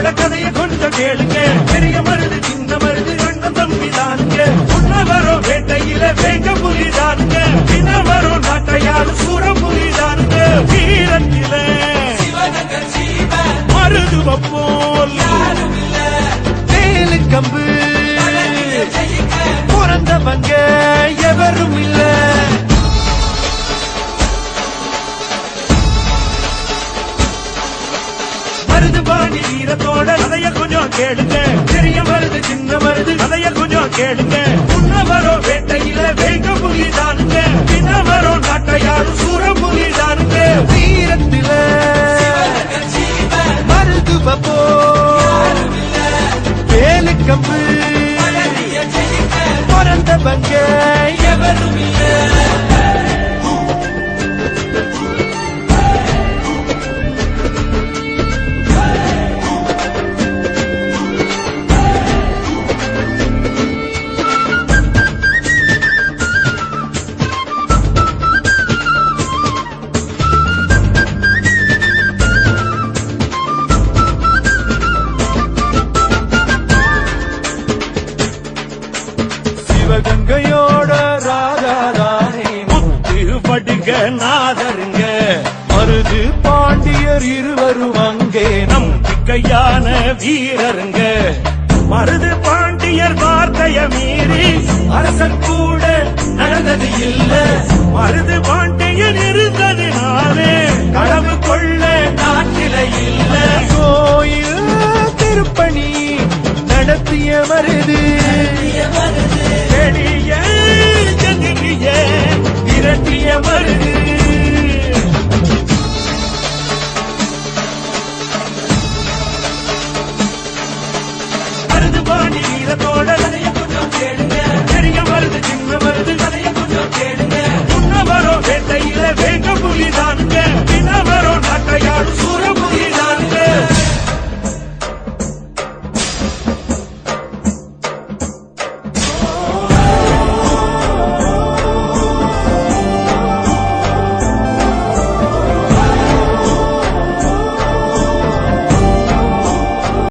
மருமகளோட கதைய கொஞ்சம் கேளுங்க. பெரிய மருது சின்ன மருது அண்ணன் தம்பி தானுங்க. உன்ன வரும் வேட்டையில வேங்க புலி தானுங்க பின்ன வரும் நாட்டையாரு சூர புலி தானுங்க வீரத்தில மருதுவ போல் வேலு கம்பு பிறந்தவங்க எவரும் இல்லை. மருது பாண்டி வீரத்தோட கதைய கொஞ்சம் கேளுங்க. பெரிய மருது சின்ன மருது கதைய கொஞ்சம் கேளுங்க. முன்னவரோ வேட்டையில வேங்க புலி தானுங்க. பின்னவரோ நாட்டையாரும் சூர புலி தானுங்க. வீரத்தில மருதுவ போ. வேலு கம்பு பிறந்தவங்க முத்து நாதருங்க. மருது பாண்டியர் இருவரும் அங்கே. கையான வீரருங்க. மருது பாண்டியர் வார்த்தைய மீறி அரசன் கூட நடந்தது இல்ல. மருது பாண்டியர் நானே கடவு கொள்ள நாட்டில இல்ல. கோயில் திருப்பணி நடத்திய மருது